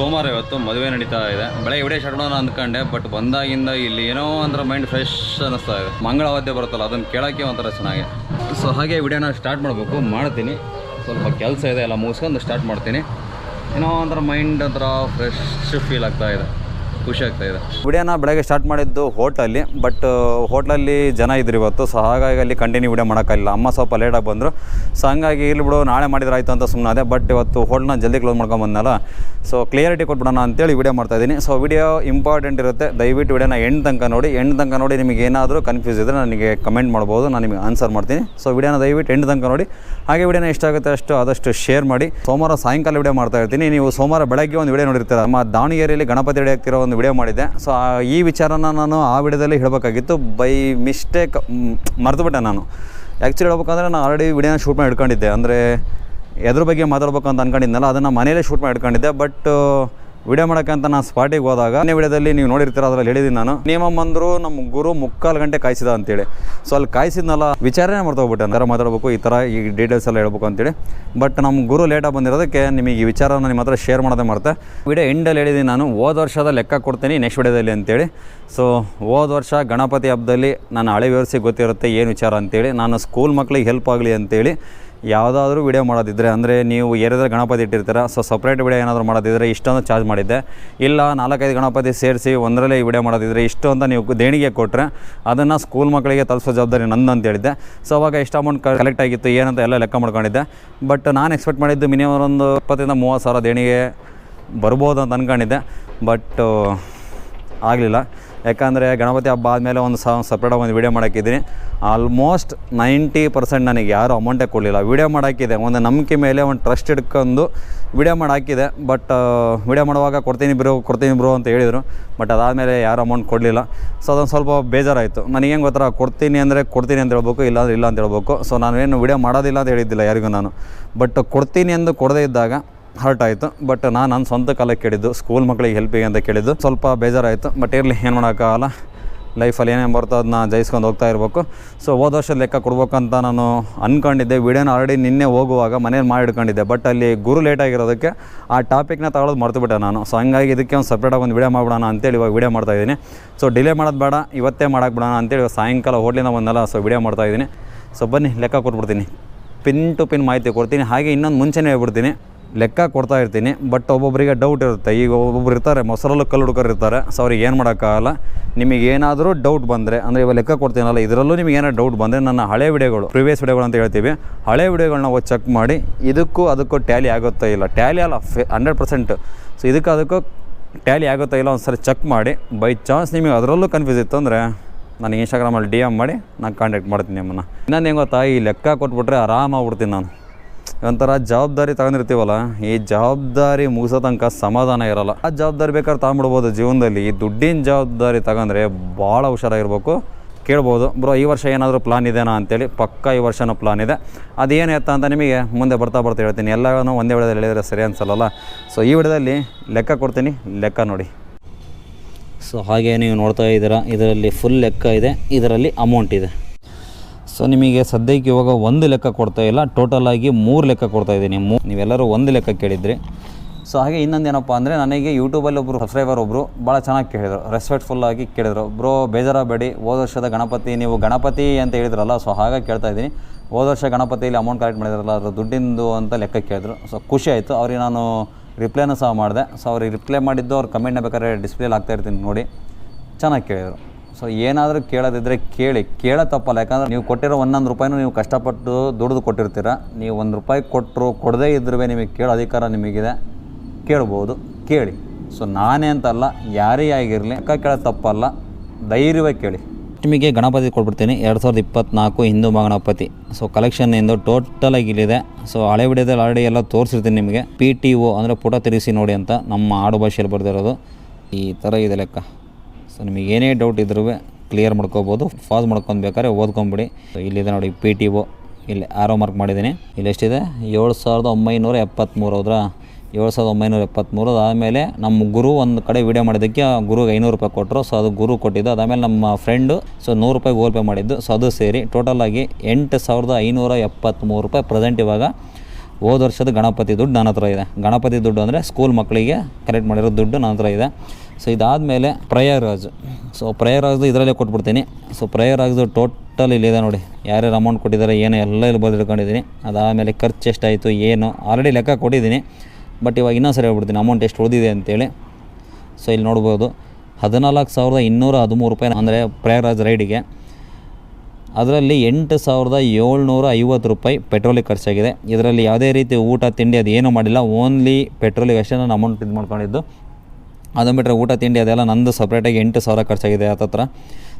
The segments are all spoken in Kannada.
ಸೋಮವಾರ ಇವತ್ತು ಮದುವೆ ನಡೀತಾ ಇದೆ. ಬೆಳಗ್ಗೆ ವಿಡಿಯೋ ಸ್ಟಾರ್ಟ್ ಅಂದ್ಕೊಂಡೆ ಬಟ್ ಬಂದಾಗಿಂದ ಇಲ್ಲಿ ಏನೋ ಒಂಥರ ಮೈಂಡ್ ಫ್ರೆಶ್ ಅನಿಸ್ತಾ ಇದೆ. ಮಂಗಳವಾದ್ಯ ಬರುತ್ತಲ್ಲ, ಅದನ್ನು ಕೇಳೋಕ್ಕೆ ಒಂಥರ ಚೆನ್ನಾಗಿ. ಸೊ ಹಾಗೆ ವಿಡಿಯೋನ ಸ್ಟಾರ್ಟ್ ಮಾಡಬೇಕು, ಮಾಡ್ತೀನಿ. ಸ್ವಲ್ಪ ಕೆಲಸ ಇದೆ, ಎಲ್ಲ ಮುಗಿಸ್ಕೊಂಡು ಸ್ಟಾರ್ಟ್ ಮಾಡ್ತೀನಿ. ಏನೋ ಒಂಥರ ಮೈಂಡ್ ಒಂಥರ ಫ್ರೆಶ್ ಫೀಲ್ ಆಗ್ತಾ ಇದೆ. ಖುಷಿ ಆಗ್ತಾ ಇದೆ. ವಿಡಿಯೋನ ಬೆಳಗ್ಗೆ ಸ್ಟಾರ್ಟ್ ಮಾಡಿದ್ದು ಹೋಟ್ಲಲ್ಲಿ ಬಟ್ ಹೋಟ್ಲಲ್ಲಿ ಜನ ಇದ್ರು ಇವತ್ತು ಸೊ ಹಾಗಾಗಿ ಅಲ್ಲಿ ಕಂಟಿನ್ಯೂ ವಿಡಿಯೋ ಮಾಡೋಕ್ಕಾಗಿಲ್ಲ ಅಮ್ಮ ಸ್ವಲ್ಪ ಲೇಟಾಗಿ ಬಂದರು. ಸೊ ಹಂಗಾಗಿ ಇಲ್ಲಿ ಬಿಡು, ನಾಳೆ ಮಾಡಿದ್ರೆ ಅಂತ ಸುಮ್ಮನೆ ಅದೇ ಬಟ್ ಇವತ್ತು ಹೋಟ್ಲನ್ನ ಜಲ್ದಿ ಕ್ಲೋಸ್ ಮಾಡ್ಕೊಂಡು ಬಂದನಲ್ಲ ಸೊ ಕ್ಲಿಯರಿಟಿ ಕೊಟ್ಬಿಡೋಣ ಅಂತೇಳಿ ವಿಡಿಯೋ ಮಾಡ್ತಾಯಿದ್ದೀನಿ ಸೊ ವಿಡಿಯೋ ಇಂಪಾರ್ಟೆಂಟ್ ಇರುತ್ತೆ, ದಯವಿಟ್ಟು ವಿಡಿಯೋನ ಎಂಡ್ ತನಕ ನೋಡಿ ಎಂಡ್ ತನಕ ನೋಡಿ ನಿಮಗೆ ಏನಾದರೂ ಕನ್ಫ್ಯೂಸ್ ಇದ್ದರೆ ನನಗೆ ಕಮೆಂಟ್ ಮಾಡ್ಬೋದು, ನಾನು ನಿಮಗೆ ಆನ್ಸರ್ ಮಾಡ್ತೀನಿ. ಸೊ ವಿಡಿಯೋನ ದಯವಿಟ್ಟು ಎಂಡ್ ತನಕ ನೋಡಿ, ಹಾಗೆ ವಿಡಿಯೋನ ಇಷ್ಟ ಆಗುತ್ತೆ ಅಷ್ಟು ಆದಷ್ಟು ಶೇರ್ ಮಾಡಿ. ಸೋಮವಾರ ಸಾಯಂಕಾಲ ವಿಡಿಯೋ ಮಾಡ್ತಾ ಇರ್ತೀನಿ. ನೀವು ಸೋಮವಾರ ಬೆಳಗ್ಗೆ ಒಂದು ವಿಡಿಯೋ ನೋಡಿರ್ತೀರ, ನಮ್ಮ ದಾವಣಗೆರೆಯಲ್ಲಿ ಗಣಪತಿ ರೆಡಿ ಆಗ್ತಿರೋ ಒಂದು ವಿಡಿಯೋ ಮಾಡಿದ್ದೆ. ಸೊ ಈ ವಿಚಾರನ ನಾನು ಆ ವಿಡಿಯೋದಲ್ಲಿ ಹೇಳಬೇಕಾಗಿತ್ತು. ಬೈ ಮಿಸ್ಟೇಕ್ ಮರೆತುಬಿಟ್ಟೆ ನಾನು. ಆ್ಯಕ್ಚುಲಿ ಹೇಳ್ಬೇಕಂದ್ರೆ ನಾನು ಆಲ್ರೆಡಿ ವಿಡಿಯೋನ ಶೂಟ್ ಮಾಡಿ ಇಟ್ಕೊಂಡಿದ್ದೆ. ಅಂದರೆ ಎದ್ರ ಬಗ್ಗೆ ಮಾತಾಡ್ಬೇಕು ಅಂತ ಅದನ್ನು ಮನೇಲೇ ಶೂಟ್ ಮಾಡಿ ಇಟ್ಕೊಂಡಿದ್ದೆ. ಬಟ್ ವಿಡಿಯೋ ಮಾಡಕ್ಕೆ ಅಂತ ನಾನು ಸ್ಪಾಟಿಗೆ ಹೋದಾಗ ಮನೆ ವಿಡಿಯೋದಲ್ಲಿ ನೀವು ನೋಡಿರ್ತೀರ, ಅದ್ರಲ್ಲಿ ಹೇಳಿದ್ದೀನಿ ನಾನು. ನಿಯಮ ಬಂದರು ನಮ್ಮ ಗುರು ಮುಕ್ಕಾಲು ಗಂಟೆ ಕಾಯಿಸಿದ ಅಂತೇಳಿ. ಸೊ ಅಲ್ಲಿ ಕಾಯಿಸಿದ್ನಲ್ಲ ವಿಚಾರನೇ ಮಾಡ್ತೋಗ್ಬಿಟ್ಟೆ ಅಂದರೆ ಮಾತಾಡಬೇಕು, ಈ ಥರ ಈ ಡೀಟೇಲ್ಸ್ ಎಲ್ಲ ಹೇಳ್ಬೇಕು ಅಂತೇಳಿ. ಬಟ್ ನಮ್ಮ ಗುರು ಲೇಟಾಗಿ ಬಂದಿರೋದಕ್ಕೆ ನಿಮಗೆ ಈ ವಿಚಾರನ ನಿಮ್ಮ ಹತ್ರ ಶೇರ್ ಮಾಡೋದೇ ಮಾಡ್ತೆ ವಿಡಿಯೋ ಎಂಡಲ್ಲಿ ಹೇಳಿದ್ದೀನಿ ನಾನು. ಹೋದ ವರ್ಷದ ಲೆಕ್ಕ ಕೊಡ್ತೀನಿ ನೆಕ್ಸ್ಟ್ ವಿಡಿಯೋದಲ್ಲಿ ಅಂತೇಳಿ. ಸೊ ಹೋದ ವರ್ಷ ಗಣಪತಿ ಹಬ್ಬದಲ್ಲಿ ನಾನು ಹಳೆ ವಿವರಿಸಿ ಗೊತ್ತಿರುತ್ತೆ, ಏನು ವಿಚಾರ ಅಂತೇಳಿ. ನಾನು ಸ್ಕೂಲ್ ಮಕ್ಕಳಿಗೆ ಹೆಲ್ಪ್ ಆಗಲಿ ಅಂತೇಳಿ. ಯಾವುದಾದ್ರೂ ವಿಡಿಯೋ ಮಾಡೋದಿದ್ರೆ, ಅಂದರೆ ನೀವು ಏರಿದ್ರೆ ಗಣಪತಿ ಇಟ್ಟಿರ್ತೀರ ಸೊ ಸಪ್ರೇಟ್ ವಿಡಿಯೋ ಏನಾದರೂ ಮಾಡೋದಿದ್ರೆ ಇಷ್ಟೊಂದು ಚಾರ್ಜ್ ಮಾಡಿದ್ದೆ. ಇಲ್ಲ, ನಾಲ್ಕೈದು ಗಣಪತಿ ಸೇರಿಸಿ ಒಂದರಲ್ಲೇ ಈ ವಿಡಿಯೋ ಮಾಡೋದಿದ್ರೆ ಇಷ್ಟು ಅಂತ ನೀವು ದೇಣಿಗೆ ಕೊಟ್ಟರೆ ಅದನ್ನು ಸ್ಕೂಲ್ ಮಕ್ಕಳಿಗೆ ತಲುಪಿಸೋ ಜವಾಬ್ದಾರಿ ನಂದು ಅಂತ ಹೇಳಿದ್ದೆ. ಸೊ ಅವಾಗ ಎಷ್ಟು ಅಮೌಂಟ್ ಕಲೆಕ್ಟ್ ಆಗಿತ್ತು, ಏನಂತ ಎಲ್ಲ ಲೆಕ್ಕ ಮಾಡ್ಕೊಂಡಿದ್ದೆ. ಬಟ್ ನಾನು ಎಕ್ಸ್ಪೆಕ್ಟ್ ಮಾಡಿದ್ದು ಮಿನಿಮಮ್ ಒಂದು ಇಪ್ಪತ್ತರಿಂದ ಮೂವತ್ತು ಸಾವಿರ ದೇಣಿಗೆ ಬರ್ಬೋದು ಅಂತ ಅಂದ್ಕೊಂಡಿದ್ದೆ ಬಟ್ ಆಗಲಿಲ್ಲ. ಯಾಕಂದರೆ ಗಣಪತಿ ಹಬ್ಬ ಆದಮೇಲೆ ಒಂದು ಸ ಸಪ್ರೇಟಾಗಿ ಒಂದು ವೀಡಿಯೋ ಮಾಡೋಕ್ಕಿದ್ದೀನಿ. ಆಲ್ಮೋಸ್ಟ್ ನೈಂಟಿ ಪರ್ಸೆಂಟ್ ನನಗೆ ಯಾರೂ ಅಮೌಂಟೇ ಕೊಡಲಿಲ್ಲ. ವೀಡಿಯೋ ಮಾಡೋಕ್ಕಿದೆ ಒಂದು ನಂಬಿಕೆ ಮೇಲೆ ಒಂದು ಟ್ರಸ್ಟ್ ಇಟ್ಕೊಂಡು ವೀಡಿಯೋ ಮಾಡಿ ಹಾಕಿದೆ ಬಟ್ ವೀಡಿಯೋ ಮಾಡುವಾಗ ಕೊಡ್ತೀನಿ ಬ್ರೋ ಕೊಡ್ತೀನಿ ಬ್ರೋ ಅಂತ ಹೇಳಿದರು. ಬಟ್ ಅದಾದಮೇಲೆ ಯಾರು ಅಮೌಂಟ್ ಕೊಡಲಿಲ್ಲ. ಸೊ ಅದೊಂದು ಸ್ವಲ್ಪ ಬೇಜಾರಾಯಿತು. ನನಗೆ ಹೆಂಗೆ ಗೊತ್ತರ ಕೊಡ್ತೀನಿ ಅಂದರೆ ಕೊಡ್ತೀನಿ ಅಂತ ಹೇಳ್ಬೇಕು ಇಲ್ಲ ಇಲ್ಲ ಅಂತ ಹೇಳ್ಬೇಕು. ಸೊ ನಾನು ಏನು ವೀಡಿಯೋ ಮಾಡೋದಿಲ್ಲ ಅಂತ ಹೇಳಿದ್ದಿಲ್ಲ ಯಾರಿಗೂ ನಾನು. ಬಟ್ ಕೊಡ್ತೀನಿ ಎಂದು ಕೊಡದೇ ಇದ್ದಾಗ ಹರ್ಟ್ ಆಯಿತು. ಬಟ್ ನಾನು ನನ್ನ ಸ್ವಂತ ಕಾಲಕ್ಕೆ ಕೇಳಿದ್ದು ಸ್ಕೂಲ್ ಮಕ್ಕಳಿಗೆ ಹೆಲ್ಪಿಗೆ ಅಂತ ಕೇಳಿದ್ದು, ಸ್ವಲ್ಪ ಬೇಜಾರಾಯಿತು. ಬಟ್ ಇರಲಿ, ಏನು ಮಾಡೋಕ್ಕಾಗಲ್ಲ ಲೈಫಲ್ಲಿ ಏನೇನು ಬರ್ತೋ ಅದನ್ನ ಜಯಿಸ್ಕೊಂಡು ಹೋಗ್ತಾ ಇರಬೇಕು. ಸೊ ಹೋದ ವರ್ಷ ಲೆಕ್ಕ ಕೊಡ್ಬೇಕಂತ ನಾನು ಅಂದ್ಕೊಂಡಿದ್ದೆ ವೀಡಿಯೋನ ಆಲ್ರೆಡಿ ನಿನ್ನೆ ಹೋಗುವಾಗ ಮನೇಲಿ ಮಾಡಿ ಇಟ್ಕೊಂಡಿದ್ದೆ ಬಟ್ ಅಲ್ಲಿ ಗುರು ಲೇಟ್ ಆಗಿರೋದಕ್ಕೆ ಆ ಟಾಪಿಕ್ನ ತಗೊಳ್ಳೋದು ಮರ್ತುಬಿಟ್ಟೆ ನಾನು. ಸೊ ಹಂಗಾಗಿ ಇದಕ್ಕೆ ಒಂದು ಸಪ್ರೇಟಾಗಿ ಒಂದು ವಿಡಿಯೋ ಮಾಡ್ಬಿಡೋಣ ಅಂತೇಳಿ ಇವಾಗ ವಿಡಿಯೋ ಮಾಡ್ತಾಯಿದ್ದೀನಿ ಸೊ ಡಿಲೇ ಮಾಡೋದು ಬೇಡ. ಇವತ್ತೇ ಮಾಡಕ್ಕೆ ಬಿಡೋಣ ಅಂತೇಳಿ ಸಾಯಂಕಾಲ ಹೋಟ್ಲಿಂದ ಬಂದಲ್ಲ ಸೊ ವಿಡಿಯೋ ಮಾಡ್ತಾಯಿದ್ದೀನಿ ಸೊ ಬನ್ನಿ, ಲೆಕ್ಕ ಕೊಟ್ಬಿಡ್ತೀನಿ. ಪಿನ್ ಟು ಪಿನ್ ಮಾಹಿತಿ ಕೊಡ್ತೀನಿ. ಹಾಗೆ ಇನ್ನೊಂದು ಮುಂಚೆನೇ ಹೇಳ್ಬಿಡ್ತೀನಿ. ಲೆಕ್ಕ ಕೊಡ್ತಾ ಇರ್ತೀನಿ ಬಟ್ ಒಬ್ಬೊಬ್ಬರಿಗೆ ಡೌಟ್ ಇರುತ್ತೆ. ಈಗ ಒಬ್ಬೊಬ್ರು ಇರ್ತಾರೆ, ಮೊಸರಲ್ಲೂ ಕಲ್ಲು ಹುಡುಕರು ಇರ್ತಾರೆ ಸೊ ಅವ್ರಿಗೆ ಏನು ಮಾಡೋಕ್ಕಾಗಲ್ಲ. ನಿಮಗೆ ಏನಾದರೂ ಡೌಟ್ ಬಂದರೆ, ಅಂದರೆ ಇವಾಗ ಲೆಕ್ಕ ಕೊಡ್ತೀನಲ್ಲ, ಇದರಲ್ಲೂ ನಿಮಗೆ ಏನಾದ್ರು ಡೌಟ್ ಬಂದರೆ ನನ್ನ ಹಳೆ ವಿಡಿಯೋಗಳು ಪ್ರಿವಿಯಸ್ ವಿಡಿಯೋಗಳು ಅಂತ ಹೇಳ್ತೀವಿ. ಹಳೆ ವಿಡಿಯೋಗಳನ್ನ ಹೋಗಿ ಚೆಕ್ ಮಾಡಿ, ಇದಕ್ಕೂ ಅದಕ್ಕೂ ಟ್ಯಾಲಿ ಆಗುತ್ತಾ ಇಲ್ಲ? ಟ್ಯಾಲಿ ಅಲ್ಲ ಫೆ ಹಂಡ್ರೆಡ್ ಪರ್ಸೆಂಟ್ ಸೊ ಇದಕ್ಕೆ ಅದಕ್ಕೂ ಟ್ಯಾಲಿ ಆಗುತ್ತಾ ಇಲ್ಲ ಒಂದು ಚೆಕ್ ಮಾಡಿ. ಬೈ ಚಾನ್ಸ್ ನಿಮಗೆ ಅದರಲ್ಲೂ ಕನ್ಫ್ಯೂಸ್ ಇತ್ತು ಅಂದರೆ ನನಗೆ ಇನ್ಸ್ಟಾಗ್ರಾಮಲ್ಲಿ ಡಿ ಎಂ ಮಾಡಿ, ನಾನು ಕಾಂಟ್ಯಾಕ್ಟ್ ಮಾಡ್ತೀನಿ ನಿಮ್ಮನ್ನು. ಇನ್ನೊಂದು ಹೆಂಗೆ ಗೊತ್ತಾ, ಈ ಲೆಕ್ಕ ಕೊಟ್ಬಿಟ್ರೆ ಆರಾಮಾಗ್ಬಿಡ್ತೀನಿ ನಾನು. ಒಂಥರ ಜವಾಬ್ದಾರಿ ತಗೊಂಡಿರ್ತೀವಲ್ಲ, ಈ ಜವಾಬ್ದಾರಿ ಮುಗಿಸೋ ತನಕ ಸಮಾಧಾನ ಇರಲ್ಲ. ಆ ಜವಾಬ್ದಾರಿ ಬೇಕಾದ್ರೆ ತಗೊಂಬಿಡ್ಬೋದು ಜೀವನದಲ್ಲಿ. ಈ ದುಡ್ಡಿನ ಜವಾಬ್ದಾರಿ ತಗೊಂಡ್ರೆ ಭಾಳ ಹುಷಾರಾಗಿರ್ಬೇಕು. ಕೇಳ್ಬೋದು, ಬ್ರೋ, ಈ ವರ್ಷ ಏನಾದರೂ ಪ್ಲಾನ್ ಇದೆನಾ? ಅಂತೇಳಿ ಪಕ್ಕ ಈ ವರ್ಷನೂ ಪ್ಲಾನ್ ಇದೆ. ಅದೇನು ಎತ್ತ ಅಂತ ನಿಮಗೆ ಮುಂದೆ ಬರ್ತಾ ಬರ್ತಾ ಹೇಳ್ತೀನಿ. ಎಲ್ಲನೂ ಒಂದೇ ವಿಡಿಯೋದಲ್ಲಿ ಹೇಳಿದರೆ ಸರಿ ಅನ್ಸಲ್ಲ ಸೊ ಈ ವಿಡಿಯೋದಲ್ಲಿ ಲೆಕ್ಕ ಕೊಡ್ತೀನಿ. ಲೆಕ್ಕ ನೋಡಿ. ಸೊ ಹಾಗೆ ನೀವು ನೋಡ್ತಾ ಇದ್ದೀರಾ, ಇದರಲ್ಲಿ ಫುಲ್ ಲೆಕ್ಕ ಇದೆ, ಇದರಲ್ಲಿ ಅಮೌಂಟ್ ಇದೆ. ಸೊ ನಿಮಗೆ ಸದ್ಯಕ್ಕೆ ಇವಾಗ ಒಂದು ಲೆಕ್ಕ ಕೊಡ್ತಾ ಇಲ್ಲ. ಟೋಟಲ್ ಆಗಿ ಮೂರು ಲೆಕ್ಕ ಕೊಡ್ತಾ ಇದ್ದೀನಿ. ಮೂ ನೀವೆಲ್ಲರೂ ಒಂದು ಲೆಕ್ಕ ಕೇಳಿದ್ರಿ. ಸೊ ಹಾಗೆ ಇನ್ನೊಂದು ಏನಪ್ಪ ಅಂದರೆ ನನಗೆ ಯೂಟ್ಯೂಬಲ್ಲಿ ಒಬ್ಬರು ಸಬ್ಸ್ಕ್ರೈಬರ್ ಒಬ್ಬರು ಭಾಳ ಚೆನ್ನಾಗಿ ಕೇಳಿದರು. ರೆಸ್ಪೆಕ್ಟ್ಫುಲ್ಲಾಗಿ ಕೇಳಿದರು. ಬ್ರೋ ಬೇಜಾರಾಗಬೇಡಿ. ಹೋದ ವರ್ಷದ ಗಣಪತಿ, ನೀವು ಗಣಪತಿ ಅಂತ ಹೇಳಿದ್ರಲ್ಲ ಸೊ ಹಾಗೆ ಕೇಳ್ತಾ ಇದ್ದೀನಿ. ಹೋದ ವರ್ಷ ಗಣಪತಿಯಲ್ಲಿ ಅಮೌಂಟ್ ಕಲೆಕ್ಟ್ ಮಾಡಿದ್ರಲ್ಲ, ಅದರ ದುಡ್ಡಿಂದು ಅಂತ ಲೆಕ್ಕ ಕೇಳಿದ್ರು. ಸೊ ಖುಷಿ ಆಯಿತು. ಅವ್ರಿಗೆ ನಾನು ರಿಪ್ಲೈನೂ ಸಹ ಮಾಡಿದೆ. ಸೊ ಅವ್ರಿಗೆ ರಿಪ್ಲೈ ಮಾಡಿದ್ದು ಅವ್ರ ಕಮೆಂಟ್ನ ಬೇಕಾದ್ರೆ ಡಿಸ್ಪ್ಲೇಲಿ ಆಗ್ತಾಯಿರ್ತೀನಿ ನೋಡಿ. ಚೆನ್ನಾಗಿ ಕೇಳಿದರು. ಸೊ ಏನಾದರೂ ಕೇಳೋದಿದ್ರೆ ಕೇಳಿ. ಕೇಳ ತಪ್ಪಲ್ಲ. ಯಾಕಂದ್ರೆ ನೀವು ಕೊಟ್ಟಿರೋ ಒಂದೊಂದು ರೂಪಾಯಿನೂ ನೀವು ಕಷ್ಟಪಟ್ಟು ದುಡಿದು ಕೊಟ್ಟಿರ್ತೀರ. ನೀವು ಒಂದು ರೂಪಾಯಿ ಕೊಟ್ಟರು ಕೊಡದೇ ಇದ್ರೂ ನಿಮಗೆ ಕೇಳೋ ಅಧಿಕಾರ ನಿಮಗಿದೆ. ಕೇಳ್ಬೋದು. ಕೇಳಿ. ಸೊ ನಾನೇ ಅಂತಲ್ಲ. ಯಾರೇ ಆಗಿರಲಿ ಅಕ್ಕ ಕೇಳೋದು ತಪ್ಪಲ್ಲ. ಧೈರ್ಯವೇ ಕೇಳಿ. ನಿಮಗೆ ಗಣಪತಿ ಕೊಟ್ಬಿಡ್ತೀನಿ. ಎರಡು ಸಾವಿರದ ಇಪ್ಪತ್ತ್ನಾಲ್ಕು ಹಿಂದೂ ಮಹಾಗಣಪತಿ ಸೊ ಕಲೆಕ್ಷನ್ ಎಂದು ಟೋಟಲಾಗಿ ಇಲ್ಲಿದೆ. ಸೊ ಹಳೆ ವಿಡಿಯೋದಲ್ಲಿ ಆಲ್ರೆಡಿ ಎಲ್ಲ ತೋರಿಸಿರ್ತೀನಿ ನಿಮಗೆ. ಪಿ ಟಿ ಒ ಅಂದರೆ ಫೋಟೋ ತಿರುಗಿಸಿ ನೋಡಿ ಅಂತ ನಮ್ಮ ಆಡು ಭಾಷೆಯಲ್ಲಿ ಬರೆದಿರೋದು. ಈ ಥರ ಇದೆ ಲೆಕ್ಕ. ಸೊ ನಿಮಗೆ ಏನೇ ಡೌಟ್ ಇದ್ರೂ ಕ್ಲಿಯರ್ ಮಾಡ್ಕೋಬೋದು. ಫಾಸ್ ಮಾಡ್ಕೊಂಡು ಬೇಕಾದ್ರೆ ಓದ್ಕೊಂಬಿಡಿ. ಇಲ್ಲಿದೆ ನೋಡಿ ಪಿ ಟಿ ಒ ಇಲ್ಲಿ ಆರೋ ಮಾರ್ಕ್ ಮಾಡಿದ್ದೀನಿ. ಇಲ್ಲಿ ಎಷ್ಟಿದೆ? ಏಳು ಸಾವಿರದ ಒಂಬೈನೂರ ಎಪ್ಪತ್ತ್ಮೂರು ಹೌದ್ರಾ? ಏಳು ಸಾವಿರದ ಒಂಬೈನೂರ ಎಪ್ಪತ್ತ್ಮೂರು ಅದಾದಮೇಲೆ ನಮ್ಮ ಗುರು ಒಂದು ಕಡೆ ವೀಡಿಯೋ ಮಾಡಿದ್ದಕ್ಕೆ ಆ ಗುರುಗೆ ಐನೂರು ರೂಪಾಯಿ ಕೊಟ್ಟರು ಸೊ ಅದು ಗುರು ಕೊಟ್ಟಿದ್ದು. ಅದಾದಮೇಲೆ ನಮ್ಮ ಫ್ರೆಂಡು ಸೊ, ನೂರು ರೂಪಾಯಿ ಗೂಗಲ್ ಪೇ ಮಾಡಿದ್ದು. ಸೊ ಅದು ಸೇರಿ ಟೋಟಲಾಗಿ ಎಂಟು ಸಾವಿರದ ಐನೂರ ಎಪ್ಪತ್ತ್ಮೂರು ರೂಪಾಯಿ ಪ್ರೆಸೆಂಟ್ ಇವಾಗ ಹೋದ ವರ್ಷದ ಗಣಪತಿ ದುಡ್ಡು ನನ್ನ ಹತ್ರ ಇದೆ. ಗಣಪತಿ ದುಡ್ಡು ಅಂದರೆ ಸ್ಕೂಲ್ ಮಕ್ಕಳಿಗೆ ಕಲೆಕ್ಟ್ ಮಾಡಿರೋ ದುಡ್ಡು ನನ್ನ ಹತ್ರ ಇದೆ. ಸೊ ಇದಾದಮೇಲೆ ಪ್ರಯಾಗ್ರಾಜ್ ಸೊ ಪ್ರಯಾಗ್ರಾಜ್ದು ಇದರಲ್ಲೇ ಕೊಟ್ಬಿಡ್ತೀನಿ. ಸೊ ಪ್ರಯಾಗ್ರಾಜ್ದು ಟೋಟಲ್ ಇಲ್ಲಿದೆ ನೋಡಿ. ಯಾರ್ಯಾರು ಅಮೌಂಟ್ ಕೊಟ್ಟಿದ್ದಾರೆ, ಏನು ಎಲ್ಲ ಇಲ್ಲಿ ಬರೆದಿಟ್ಕೊಂಡಿದ್ದೀನಿ. ಅದಾದಮೇಲೆ ಖರ್ಚು ಎಷ್ಟಾಯಿತು, ಏನು ಆಲ್ರೆಡಿ ಲೆಕ್ಕ ಕೊಟ್ಟಿದ್ದೀನಿ. ಬಟ್ ಇವಾಗ ಇನ್ನೊಂದು ಸರಿ ಹೇಳ್ಬಿಡ್ತೀನಿ ಅಮೌಂಟ್ ಎಷ್ಟು ಉಳಿದಿದೆ ಅಂತೇಳಿ. ಸೊ ಇಲ್ಲಿ ನೋಡ್ಬೋದು. ಹದಿನಾಲ್ಕು ಸಾವಿರದ ಇನ್ನೂರ ಹದಿಮೂರು ರೂಪಾಯಿ ಅಂದರೆ ಪ್ರಯಾಗ್ರಾಜ್ ರೈಡಿಗೆ. ಅದರಲ್ಲಿ ಎಂಟು ಸಾವಿರದ ಏಳ್ನೂರ ಐವತ್ತು ರೂಪಾಯಿ ಪೆಟ್ರೋಲಿಗೆ ಖರ್ಚಾಗಿದೆ. ಇದರಲ್ಲಿ ಯಾವುದೇ ರೀತಿ ಊಟ, ತಿಂಡಿ ಅದು ಏನೂ ಮಾಡಿಲ್ಲ. ಓನ್ಲಿ ಪೆಟ್ರೋಲಿಗೆ ಅಷ್ಟೇ ನಾನು ಅಮೌಂಟ್ ಇದು ಮಾಡ್ಕೊಂಡಿದ್ದು. ಅದನ್ನು ಬಿಟ್ಟರೆ ಊಟ, ತಿಂಡಿ ಅದೆಲ್ಲ ನಂದು ಸಪ್ರೇಟಾಗಿ ಎಂಟು ಸಾವಿರ ಖರ್ಚಾಗಿದೆ ಹತ್ತತ್ರ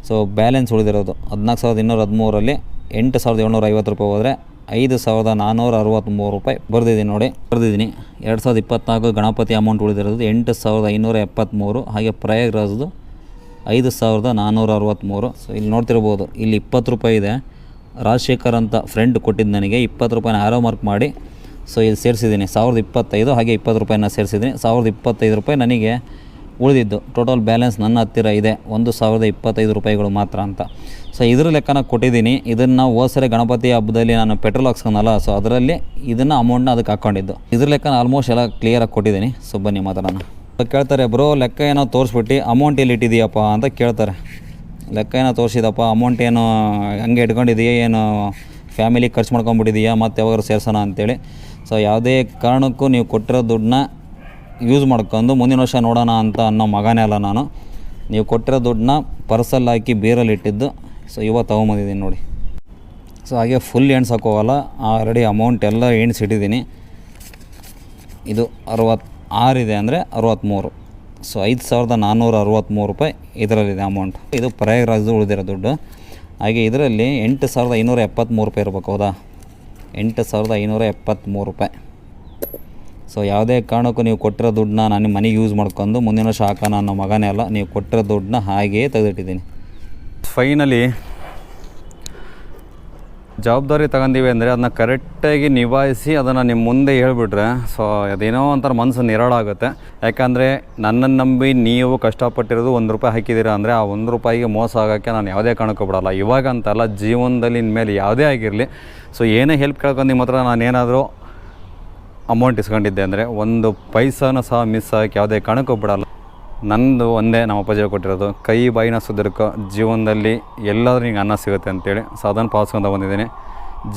ಸೊ ಬ್ಯಾಲೆನ್ಸ್ ಉಳಿದಿರೋದು. ಹದಿನಾಲ್ಕು ಸಾವಿರದ ಇನ್ನೂರ ಹದಿಮೂರಲ್ಲಿ ಎಂಟು ಸಾವಿರದ ಏಳ್ನೂರ ಐವತ್ತು ರೂಪಾಯಿ ಹೋದರೆ ಐದು ಸಾವಿರದ ನಾನ್ನೂರ ಅರವತ್ತ್ಮೂರು ರೂಪಾಯಿ ಬರೆದಿದ್ದೀನಿ ನೋಡಿ. ಬರೆದಿದ್ದೀನಿ. ಎರಡು ಸಾವಿರದ ಇಪ್ಪತ್ತ್ನಾಲ್ಕು ಗಣಪತಿ ಅಮೌಂಟ್ ಉಳಿದಿರೋದು ಎಂಟು ಸಾವಿರದ ಐನೂರ ಎಪ್ಪತ್ತ್ಮೂರು ಹಾಗೆ ಪ್ರಯಾಗ್ರಾಜ್ದು ಐದು ಸಾವಿರದ ನಾನ್ನೂರ ಅರವತ್ತ್ಮೂರು ಸೊ ಇಲ್ಲಿ ನೋಡ್ತಿರ್ಬೋದು, ಇಲ್ಲಿ ಇಪ್ಪತ್ತು ರೂಪಾಯಿ ಇದೆ. ರಾಜಶೇಖರ್ ಅಂತ ಫ್ರೆಂಡ್ ಕೊಟ್ಟಿದ್ದು ನನಗೆ. ಇಪ್ಪತ್ತು ರೂಪಾಯಿನ ಆರೋ ಮಾರ್ಕ್ ಮಾಡಿ. ಸೊ ಇಲ್ಲಿ ಸೇರಿಸಿದ್ದೀನಿ. ಸಾವಿರದ ಇಪ್ಪತ್ತೈದು, ಹಾಗೆ ಇಪ್ಪತ್ತು ರೂಪಾಯಿನ ಸೇರಿಸಿದ್ದೀನಿ. ಸಾವಿರದ ಇಪ್ಪತ್ತೈದು ರೂಪಾಯಿ ನನಗೆ ಉಳಿದಿದ್ದು. ಟೋಟಲ್ ಬ್ಯಾಲೆನ್ಸ್ ನನ್ನ ಹತ್ತಿರ ಇದೆ. ಒಂದು ಸಾವಿರದ ಇಪ್ಪತ್ತೈದು ರೂಪಾಯಿಗಳು ಮಾತ್ರ ಅಂತ. ಸೊ ಇದ್ರ ಲೆಕ್ಕನ ಕೊಟ್ಟಿದ್ದೀನಿ. ಇದನ್ನು ಹೋದ್ಸರಿ ಗಣಪತಿ ಹಬ್ಬದಲ್ಲಿ ನಾನು ಪೆಟ್ರೋಲ್ ಹಾಕ್ಸ್ಕೊಂಡಲ್ಲ ಸೊ ಅದರಲ್ಲಿ ಇದನ್ನು ಅಮೌಂಟ್ನ ಅದಕ್ಕೆ ಹಾಕ್ಕೊಂಡಿದ್ದು ಇದ್ರ ಲೆಕ್ಕನ ಆಲ್ಮೋಸ್ಟ್ ಎಲ್ಲ ಕ್ಲಿಯರಾಗಿ ಕೊಟ್ಟಿದ್ದೀನಿ. ಸೊ ಬನ್ನಿ ಮಾತಾಡೋಣ. ಕೇಳ್ತಾರೆ, ಬ್ರೋ, ಲೆಕ್ಕ ಏನೋ ತೋರಿಸ್ಬಿಟ್ಟು ಅಮೌಂಟ್ ಎಲ್ಲಿ ಇಟ್ಟಿದೀಯಪ್ಪ ಅಂತ ಕೇಳ್ತಾರೆ. ಲೆಕ್ಕ ಏನೋ ತೋರಿಸಿದಪ್ಪ ಅಮೌಂಟ್ ಏನು ಹಂಗೆ ಇಟ್ಕೊಂಡಿದೀಯ ಏನು ಫ್ಯಾಮಿಲಿ ಖರ್ಚು ಮಾಡ್ಕೊಂಬಿಟ್ಟಿದೀಯಾ ಮತ್ತು ಯಾವಾಗ ಸೇರ್ಸೋಣ ಅಂತೇಳಿ. ಸೊ ಯಾವುದೇ ಕಾರಣಕ್ಕೂ ನೀವು ಕೊಟ್ಟಿರೋ ದುಡ್ಡನ್ನ ಯೂಸ್ ಮಾಡ್ಕೊಂಡು ಮುಂದಿನ ವರ್ಷ ನೋಡೋಣ ಅಂತ ಅನ್ನೋ ಮಗನೇ ಅಲ್ಲ ನಾನು. ನೀವು ಕೊಟ್ಟಿರೋ ದುಡ್ಡನ್ನ ಪರ್ಸಲ್ಲಿ ಹಾಕಿ ಬೀರಲ್ಲಿ ಇಟ್ಟಿದ್ದು. ಸೊ ಇವತ್ತು ತೊಗೊಂಬಂದಿದ್ದೀನಿ ನೋಡಿ. ಸೊ ಹಾಗೆ ಫುಲ್ ಎಣ್ಸೋಕ್ಕೋಗಲ್ಲ ಆಲ್ರೆಡಿ ಅಮೌಂಟ್ ಎಲ್ಲ ಎಣ್ಸಿಟ್ಟಿದ್ದೀನಿ ಇದು ಅರವತ್ತು ಆರಿದೆ ಅಂದರೆ ಅರವತ್ತ್ಮೂರು ಸೊ ಐದು ಸಾವಿರದ ನಾನ್ನೂರ ಅರವತ್ತ್ಮೂರು ರೂಪಾಯಿ ಇದರಲ್ಲಿದೆ ಅಮೌಂಟ್ ಇದು ಪ್ರಯಾಗ್ರಾಜ್ದು ಉಳಿದಿರೋ ದುಡ್ಡು. ಹಾಗೆ ಇದರಲ್ಲಿ ಎಂಟು ಸಾವಿರದ ಐನೂರ ಎಪ್ಪತ್ತ್ಮೂರು ರೂಪಾಯಿ ಇರಬೇಕು, ಹೌದಾ? ಎಂಟು ಸಾವಿರದ ಐನೂರ ಎಪ್ಪತ್ತ್ಮೂರು ರೂಪಾಯಿ. ಸೊ ಯಾವುದೇ ಕಾರಣಕ್ಕೂ ನೀವು ಕೊಟ್ಟಿರೋ ದುಡ್ಡನ್ನ ನಾನು ಮನೆಗೆ ಯೂಸ್ ಮಾಡ್ಕೊಂಡು ಮುಂದಿನ ವರ್ಷ ಅನ್ನೋ ಮಗನೇ ಅಲ್ಲ, ನೀವು ಕೊಟ್ಟಿರೋ ದುಡ್ಡನ್ನ ಹಾಗೆಯೇ ತೆಗೆದಿಟ್ಟಿದ್ದೀನಿ. ಫೈನಲಿ ಜವಾಬ್ದಾರಿ ತಗೊಂಡಿವಿ ಅಂದರೆ ಅದನ್ನ ಕರೆಕ್ಟಾಗಿ ನಿಭಾಯಿಸಿ ಅದನ್ನು ನಿಮ್ಮ ಮುಂದೆ ಹೇಳ್ಬಿಟ್ರೆ ಸೊ ಅದೇನೋ ಒಂಥರ ಮನಸ್ಸು ನಿರಾಳಾಗುತ್ತೆ ಯಾಕಂದರೆ ನನ್ನನ್ನು ನಂಬಿ ನೀವು ಕಷ್ಟಪಟ್ಟಿರೋದು ಒಂದು ರೂಪಾಯಿ ಹಾಕಿದ್ದೀರಾ ಅಂದರೆ ಆ ಒಂದು ರೂಪಾಯಿಗೆ ಮೋಸ ಆಗೋಕ್ಕೆ ನಾನು ಯಾವುದೇ ಕಾರಣಕ್ಕೂ ಬಿಡಲ್ಲ. ಇವಾಗಂತಲ್ಲ ಜೀವನದಲ್ಲಿ ಇನ್ಮೇಲೆ ಯಾವುದೇ ಆಗಿರಲಿ ಸೊ ಏನೇ ಹೆಲ್ಪ್ ಕೇಳ್ಕೊಂಡು ನಿಮ್ಮ ಹತ್ರ ನಾನು ಏನಾದರೂ ಅಮೌಂಟ್ ಇಸ್ಕೊಂಡಿದ್ದೆ ಅಂದರೆ ಒಂದು ಪೈಸಾನು ಸಹ ಮಿಸ್ ಆಗಿ ಯಾವುದೇ ಕಣಕ್ಕೂ ಬಿಡಲ್ಲ. ನಂದು ಒಂದೇ ನಮ್ಮ ಅಪ್ಪಾಜಿ ಕೊಟ್ಟಿರೋದು, ಕೈ, ಬಾಯಿನ ಸುದರ್ಕ ಜೀವನದಲ್ಲಿ ಎಲ್ಲಾದರೂ ನಿಂಗೆ ಅನ್ನ ಸಿಗುತ್ತೆ ಅಂತೇಳಿ ಸಾಧನ ಅದನ್ನು ಪಾಲಿಸ್ಕೊಂತ ಬಂದಿದ್ದೀನಿ.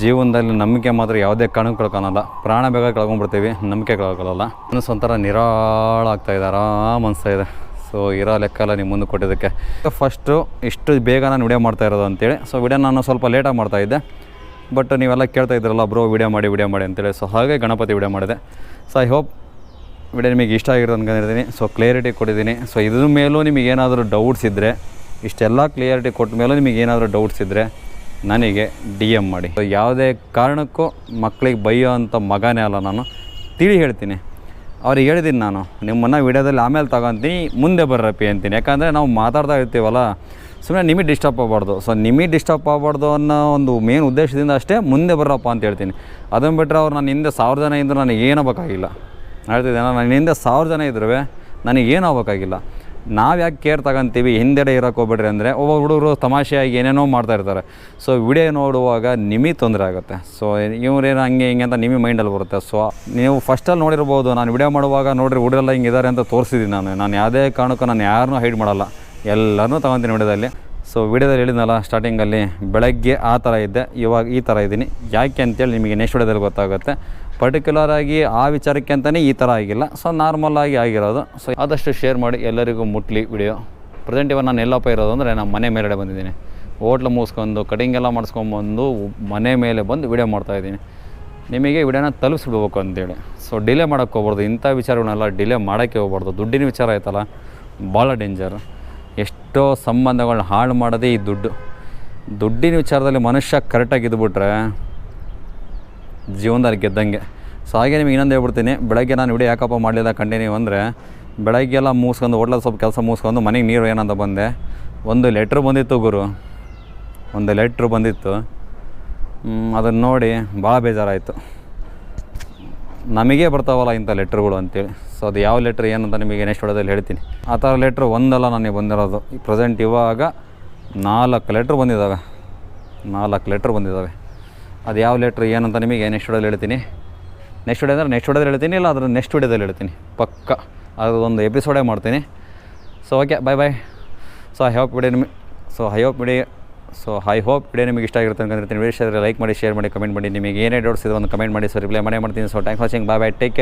ಜೀವನದಲ್ಲಿ ನಂಬಿಕೆ ಮಾತ್ರ ಯಾವುದೇ ಕಣಕ್ಕೆ ಕಳ್ಕೊಳಲ್ಲ. ಪ್ರಾಣ ಬೇಗ ಕಳ್ಕೊಂಡ್ಬಿಡ್ತೀವಿ, ನಂಬಿಕೆ ಕಳ್ಕೊಳ್ಳಲ್ಲ ಮನಸ್ಸು ಒಂಥರ ನಿರಾಳ ಆಗ್ತಾ ಇದೆ, ಆರಾಮ್ ಅನಿಸ್ತಾ ಇದೆ. ಸೊ ಇರೋ ಲೆಕ್ಕ ಎಲ್ಲ ನಿಮ್ಮ ಮುಂದೆ ಕೊಟ್ಟಿದ್ದಕ್ಕೆ. ಫಸ್ಟು ಇಷ್ಟು ಬೇಗ ನಾನು ವಿಡಿಯೋ ಮಾಡ್ತಾ ಇರೋದು ಅಂತೇಳಿ. ಸೊ ವಿಡಿಯೋ ನಾನು ಸ್ವಲ್ಪ ಲೇಟಾಗಿ ಮಾಡ್ತಾಯಿದ್ದೆ ಬಟ್ ನೀವೆಲ್ಲ ಕೇಳ್ತಾ ಇದ್ರಲ್ಲ ಬ್ರೋ ವಿಡಿಯೋ ಮಾಡಿ ವಿಡಿಯೋ ಮಾಡಿ ಅಂತೇಳಿ. ಸೊ ಹಾಗೆ ಗಣಪತಿ ವಿಡಿಯೋ ಮಾಡಿದೆ. ಸೊ ಐ ಹೋಪ್ ವಿಡಿಯೋ ನಿಮಗೆ ಇಷ್ಟ ಆಗಿರೋದು ಅನ್ಕೊಂಡಿದ್ದೀನಿ. ಸೊ ಕ್ಲಿಯರಿಟಿ ಕೊಟ್ಟಿದ್ದೀನಿ. ಸೊ ಇದ್ರ ಮೇಲೂ ನಿಮಗೆ ಏನಾದರೂ ಡೌಟ್ಸ್ ಇದ್ದರೆ ಇಷ್ಟೆಲ್ಲ ಕ್ಲಿಯರಿಟಿ ಕೊಟ್ಟ ಮೇಲೂ ನಿಮಗೆ ಏನಾದರೂ ಡೌಟ್ಸ್ ಇದ್ದರೆ ನನಗೆ ಡಿ ಎಂ ಮಾಡಿ. ಸೊ ಯಾವುದೇ ಕಾರಣಕ್ಕೂ ಮಕ್ಕಳಿಗೆ ಬೈಯೋ ಅಂಥ ಮಗನೇ ಅಲ್ಲ ನಾನು. ತಿಳಿ ಹೇಳ್ತೀನಿ. ಅವ್ರಿಗೆ ಹೇಳಿದ್ದೀನಿ ನಾನು, ನಿಮ್ಮನ್ನು ವಿಡಿಯೋದಲ್ಲಿ ಆಮೇಲೆ ತಗೊಂತೀನಿ, ಮುಂದೆ ಬರ್ರಪ್ಪಿ ಅಂತೀನಿ. ಯಾಕಂದರೆ ನಾವು ಮಾತಾಡ್ತಾ ಇರ್ತೀವಲ್ಲ ಸುಮ್ಮನೆ ನಿಮಗೆ ಡಿಸ್ಟರ್ಬ್ ಆಗಬಾರ್ದು. ಸೊ ನಿಮಗೆ ಡಿಸ್ಟರ್ಬ್ ಆಗಬಾರ್ದು ಅನ್ನೋ ಒಂದು ಮೇನ್ ಉದ್ದೇಶದಿಂದ ಅಷ್ಟೇ ಮುಂದೆ ಬರ್ರಪ್ಪ ಅಂತ ಹೇಳ್ತೀನಿ. ಅದನ್ನು ಬಿಟ್ಟರೆ ಅವ್ರು ನನ್ನ ಹಿಂದೆ ಸಾವಿರ ಜನ ಇದ್ದರೂ ನನಗೆ ಏನಾಗಬೇಕಾಗಿಲ್ಲ ಹೇಳ್ತಿದ್ದೆ ನನ್ನ ಹಿಂದೆ ಸಾವಿರ ಜನ ಇದ್ರೂ ನನಗೆ ಏನೂ ಆಗ್ಬೇಕಾಗಿಲ್ಲ ನಾವು ಯಾಕೆ ಕೇರ್ ತಗೊಂತೀವಿ? ಹಿಂದೆಡೆ ಇರೋಕೆ ಹೋಗ್ಬಿಡ್ರಿ ಅಂದರೆ ಒಬ್ಬ ಹುಡುಗರು ತಮಾಷೆಯಾಗಿ ಏನೇನೋ ಮಾಡ್ತಾ ಇರ್ತಾರೆ. ಸೊ ವಿಡಿಯೋ ನೋಡುವಾಗ ನಿಮಗೆ ತೊಂದರೆ ಆಗುತ್ತೆ. ಸೊ ಇವ್ರೇನು ಹಂಗೆ ಹಿಂಗೆ ಅಂತ ನಿಮಗೆ ಮೈಂಡಲ್ಲಿ ಬರುತ್ತೆ. ಸೊ ನೀವು ಫಸ್ಟಲ್ಲಿ ನೋಡಿರ್ಬೋದು, ನಾನು ವಿಡಿಯೋ ಮಾಡುವಾಗ ನೋಡ್ರಿ ಹುಡುಗರೆಲ್ಲ ಹಿಂಗಿದ್ದಾರೆ ಅಂತ ತೋರಿಸಿದ್ದೀನಿ ನಾನು. ನಾನು ಯಾವುದೇ ಕಾರಣಕ್ಕೂ ನಾನು ಯಾರನ್ನೂ ಹೈಡ್ ಮಾಡಲ್ಲ. ಎಲ್ಲನೂ ತೊಗೊತೀನಿ ವಿಡಿಯೋದಲ್ಲಿ. ಸೊ ವಿಡಿಯೋದಲ್ಲಿ ಹೇಳಿದ್ನಲ್ಲ ಸ್ಟಾರ್ಟಿಂಗಲ್ಲಿ ಬೆಳಗ್ಗೆ ಆ ಥರ ಇದ್ದೆ, ಇವಾಗ ಈ ಥರ ಇದ್ದೀನಿ. ಯಾಕೆ ಅಂತೇಳಿ ನಿಮಗೆ ನೆಕ್ಸ್ಟ್ ವಿಡಿಯೋದಲ್ಲಿ ಗೊತ್ತಾಗುತ್ತೆ. ಪರ್ಟಿಕ್ಯುಲರ್ ಆಗಿ ಆ ವಿಚಾರಕ್ಕೆ ಅಂತಲೇ ಈ ಥರ ಆಗಿಲ್ಲ. ಸೊ ನಾರ್ಮಲ್ ಆಗಿ ಆಗಿರೋದು. ಸೊ ಆದಷ್ಟು ಶೇರ್ ಮಾಡಿ, ಎಲ್ಲರಿಗೂ ಮುಟ್ಲಿ ವಿಡಿಯೋ. ಪ್ರೆಸೆಂಟ್ ಇವಾಗ ನಾನು ಎಲ್ಲಪ್ಪ ಇರೋದು ಅಂದರೆ ನಾನು ಮನೆ ಮೇಲ್ಗಡೆ ಬಂದಿದ್ದೀನಿ. ಹೋಟ್ಲು ಮುಗಿಸ್ಕೊಂಡು ಕಟಿಂಗ್ ಎಲ್ಲ ಮಾಡಿಸ್ಕೊಂಬಂದು ಮನೆ ಮೇಲೆ ಬಂದು ವಿಡಿಯೋ ಮಾಡ್ತಾಯಿದ್ದೀನಿ ನಿಮಗೆ ವಿಡಿಯೋನ ತಲುಪಿಸ್ಬಿಡ್ಬೇಕು ಅಂತೇಳಿ. ಸೊ ಡಿಲೇ ಮಾಡೋಕ್ಕೆ ಹೋಗ್ಬಾರ್ದು. ಇಂಥ ವಿಚಾರಗಳನ್ನೆಲ್ಲ ಡಿಲೇ ಮಾಡೋಕ್ಕೆ ಹೋಗ್ಬಾರ್ದು. ದುಡ್ಡಿನ ವಿಚಾರ ಆಯ್ತಲ್ಲ? ಭಾಳ ಡೇಂಜರ್ ಎಷ್ಟೋ ಸಂಬಂಧಗಳನ್ನ ಹಾಳು ಮಾಡೋದೇ ಈ ದುಡ್ಡು. ದುಡ್ಡಿನ ವಿಚಾರದಲ್ಲಿ ಮನುಷ್ಯ ಕರೆಕ್ಟಾಗಿ ಇದ್ಬಿಟ್ರೆ ಜೀವನದಲ್ಲಿ ಗೆದ್ದಂಗೆ. ಸೊ ಹಾಗೆ ನಿಮಗೆ ಇನ್ನೊಂದು ಹೇಳ್ಬಿಡ್ತೀನಿ. ಬೆಳಗ್ಗೆ ನಾನು ವಿಡಿಯೋ ಯಾಕಪ್ಪ ಮಾಡಲಿಲ್ಲ ಕಂಟಿನ್ಯೂ ಅಂದರೆ, ಬೆಳಗ್ಗೆಲ್ಲ ಮೂಸ್ಕೊಂಡು ಹೋಟ್ಲ ಸ್ವಲ್ಪ ಕೆಲಸ ಮೂಸ್ಕೊಂಡು ಮನೆಗೆ ನೀರು ಏನಂತ ಬಂದೆ. ಒಂದು ಲೆಟ್ರ್ ಬಂದಿತ್ತು ಗುರು. ಒಂದು ಲೆಟ್ರ್ ಬಂದಿತ್ತು. ಅದನ್ನು ನೋಡಿ ಭಾಳ ಬೇಜಾರಾಯಿತು. ನಮಗೆ ಬರ್ತಾವಲ್ಲ ಇಂಥ ಲೆಟ್ರ್ಗಳು ಅಂತೇಳಿ. ಸೊ ಅದು ಯಾವ ಲೆಟ್ರ್ ಏನಂತ ನಿಮಗೆ ನೆಕ್ಸ್ಟ್ ವಿಡಿಯೋದಲ್ಲಿ ಹೇಳ್ತೀನಿ. ಆ ಥರ ಲೆಟ್ರ್ ಒಂದಲ್ಲ ನನಗೆ ಬಂದಿರೋದು. ಪ್ರೆಸೆಂಟ್ ಇವಾಗ ನಾಲ್ಕು ಲೆಟ್ರ್ ಬಂದಿದ್ದಾವೆ. ನಾಲ್ಕು ಲೆಟ್ರ್ ಬಂದಿದ್ದಾವೆ. ಅದು ಯಾವ ಲೆಟ್ರ್ ಏನಂತ ನಿಮಗೆ ನೆಕ್ಸ್ಟ್ ವಿಡಿಯೋದಲ್ಲಿ ಹೇಳ್ತೀನಿ. ನೆಕ್ಸ್ಟ್ ವಿಡಿಯೋ ಅಂದರೆ ನೆಕ್ಸ್ಟ್ ವಿಡಿಯೋದಲ್ಲಿ ಹೇಳ್ತೀನಿ, ಇಲ್ಲ ಅದರ ನೆಕ್ಸ್ಟ್ ವಿಡಿಯೋದಲ್ಲಿ ಹೇಳ್ತೀನಿ. ಪಕ್ಕ. ಅದೊಂದು ಎಪಿಸೋಡೇ ಮಾಡ್ತೀನಿ. So okay bye bye so I hope video ನಿಮಗೆ so I hope video so I hope ಇಡೇ ನಿಮಗೆ ಇಷ್ಟ ಆಗಿರುತ್ತೆ ಅಂತಂದ್ರೆ ವಿಡಿಯೋ ಲೈಕ್ ಮಾಡಿ ಶೇರ್ ಮಾಡಿ ಕಮೆಂಟ್ ಮಾಡಿ. ನಿಮಗೆ ಏನೇ ಡೌಟ್ಸ್ ಇದೆ ಒಂದು ಕಮೆಂಟ್ ಮಾಡಿ. ಸೊ ರಿಪ್ಲೈ ಮಾಡೇ ಮಾಡ್ತೀನಿ. So thanks watching bye bye take